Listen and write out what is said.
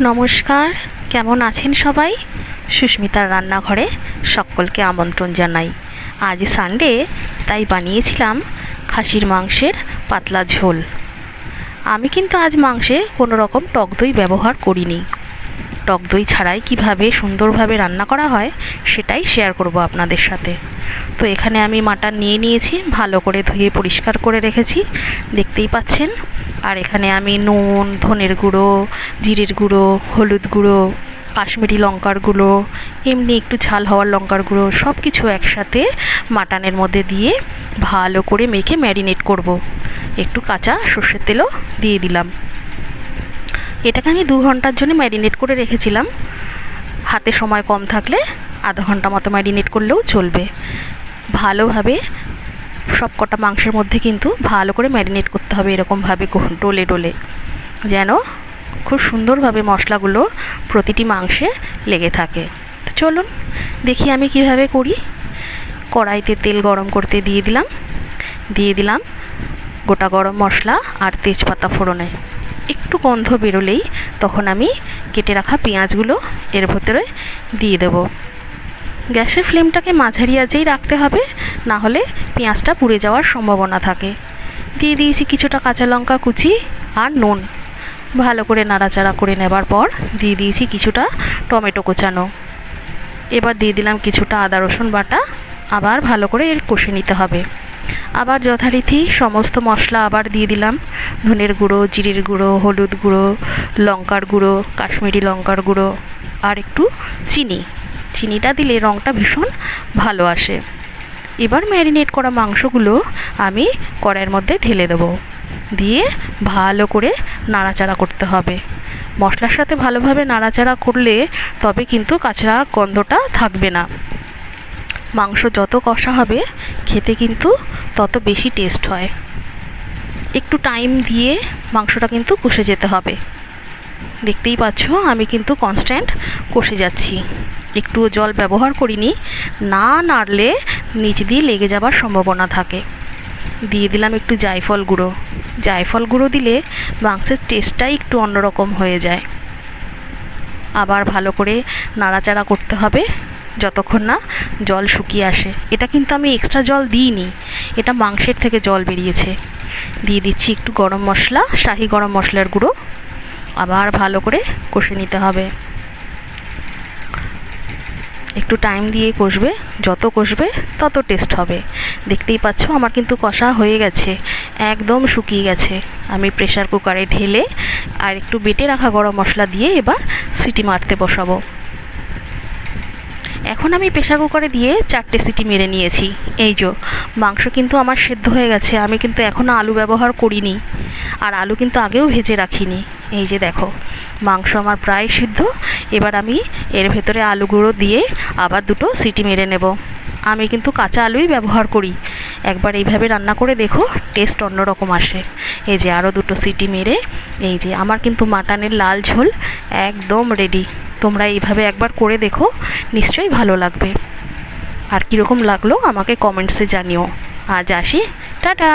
নমস্কার, কেমন আছেন সবাই? সুস্মিতার রান্নাঘরে সকলকে আমন্ত্রণ জানাই। আজ সানডে তাই বানিয়েছিলাম খাসির মাংসের পাতলা ঝোল। আমি কিন্তু আজ মাংসে কোনো রকম টক দই ব্যবহার করিনি। টক দই ছাড়াই কীভাবে সুন্দরভাবে রান্না করা হয়, সেটাই শেয়ার করব আপনাদের সাথে। তো এখানে আমি মাটন নিয়ে নিয়েছি, ভালো করে ধুয়ে পরিষ্কার করে রেখেছি, দেখতেই পাচ্ছেন। আর এখানে আমি নুন, ধনের গুঁড়ো, জিরের গুঁড়ো, হলুদ গুঁড়ো, কাশ্মীরি লঙ্কার গুঁড়ো, এমনি একটু ঝাল হওয়ার লঙ্কার গুঁড়ো সব কিছু একসাথে মাটনের মধ্যে দিয়ে ভালো করে মেখে ম্যারিনেট করব। একটু কাঁচা সর্ষের তেলও দিয়ে দিলাম। এটাকে আমি দু ঘণ্টার জন্য ম্যারিনেট করে রেখেছিলাম। হাতে সময় কম থাকলে আধা ঘণ্টা মতো ম্যারিনেট করলেও চলবে। ভালোভাবে সব কটা মাংসের মধ্যে কিন্তু ভালো করে ম্যারিনেট করতে হবে এরকমভাবে ডোলে ডলে, যেন খুব সুন্দরভাবে মশলাগুলো প্রতিটি মাংসে লেগে থাকে। তো চলুন দেখি আমি কীভাবে করি। কড়াইতে তেল গরম করতে দিয়ে দিলাম। দিয়ে দিলাম গোটা গরম মশলা আর তেজপাতা ফোড়নে। একটু গন্ধ বেরোলেই তখন আমি কেটে রাখা পেঁয়াজগুলো এর ভেতরে দিয়ে দেবো। গ্যাসের ফ্লেমটাকে মাঝারি আঁচেই রাখতে হবে, না হলে পেঁয়াজটা পুড়ে যাওয়ার সম্ভাবনা থাকে। দিয়ে দিয়েছি কিছুটা কাঁচা লঙ্কা কুচি আর নুন। ভালো করে নাড়াচাড়া করে নেবার পর দিয়ে দিয়েছি কিছুটা টমেটো কোচানো। এবার দিয়ে দিলাম কিছুটা আদা রসুন বাটা, আবার ভালো করে এর কষে নিতে হবে। আবার যথারীতি সমস্ত মশলা আবার দিয়ে দিলাম। ধনের গুঁড়ো, জিরের গুঁড়ো, হলুদ গুঁড়ো, লঙ্কার গুঁড়ো, কাশ্মীরি লঙ্কার গুঁড়ো আর একটু চিনি। চিনিটা দিলে রঙটা ভীষণ ভালো আসে। এবার ম্যারিনেট করা মাংসগুলো আমি কড়াইয়ের মধ্যে ঢেলে দেবো। দিয়ে ভালো করে নাড়াচাড়া করতে হবে। মশলার সাথে ভালোভাবে নাড়াচাড়া করলে তবে কিন্তু কাঁচা গন্ধটা থাকবে না। মাংস যত কষা হবে, খেতে কিন্তু তত বেশি টেস্ট হয়। একটু টাইম দিয়ে মাংসটা কিন্তু কষে যেতে হবে। দেখতেই পাচ্ছ, আমি কিন্তু কনস্ট্যান্ট কষে যাচ্ছি। একটুও জল ব্যবহার করিনি, না নাড়লে নিচ দিয়ে লেগে যাবার সম্ভাবনা থাকে। দিয়ে দিলাম একটু জায়ফল গুঁড়ো। জায়ফল গুঁড়ো দিলে মাংসের টেস্টটাই একটু অন্যরকম হয়ে যায়। আবার ভালো করে নাড়াচাড়া করতে হবে, যতক্ষণ না জল শুকিয়ে আসে। এটা কিন্তু আমি এক্সট্রা জল দিইনি, এটা মাংসের থেকে জল বেরিয়েছে। দিয়ে দিচ্ছি একটু গরম মশলা, শাহি গরম মশলার গুঁড়ো। আবার ভালো করে কষে নিতে হবে। একটু টাইম দিয়ে কষবে, যত কষবে তত টেস্ট হবে। দেখতেই পাচ্ছ আমার কিন্তু কষা হয়ে গেছে, একদম শুকিয়ে গেছে। আমি প্রেসার কুকারে ঢেলে আর একটু বেটে রাখা গরম মশলা দিয়ে এবার সিটি মারতে বসাবো। এখন আমি প্রেসার কুকারে দিয়ে চারটে সিটি মেরে নিয়েছি। এই যো, মাংস কিন্তু আমার সেদ্ধ হয়ে গেছে, আমি কিন্তু এখনও আলু ব্যবহার করিনি। আর আলু কিন্তু আগেও ভেজে রাখিনি। এই যে দেখো, মাংস আমার প্রায় সিদ্ধ। এবার আমি এর ভেতরে আলু গুঁড়ো দিয়ে আবার দুটো সিটি মেরে নেব। আমি কিন্তু কাঁচা আলুই ব্যবহার করি। একবার এইভাবে রান্না করে দেখো টেস্ট অন্যরকম আসে। এই যে আরও দুটো সিটি মেরে, এই যে আমার কিন্তু মাটনের লাল ঝোল একদম রেডি তোমরা এইভাবে একবার করে দেখো, নিশ্চয়ই ভালো লাগবে। আর কীরকম লাগল আমাকে কমেন্টসে জানিও। আজ আসি, টাটা!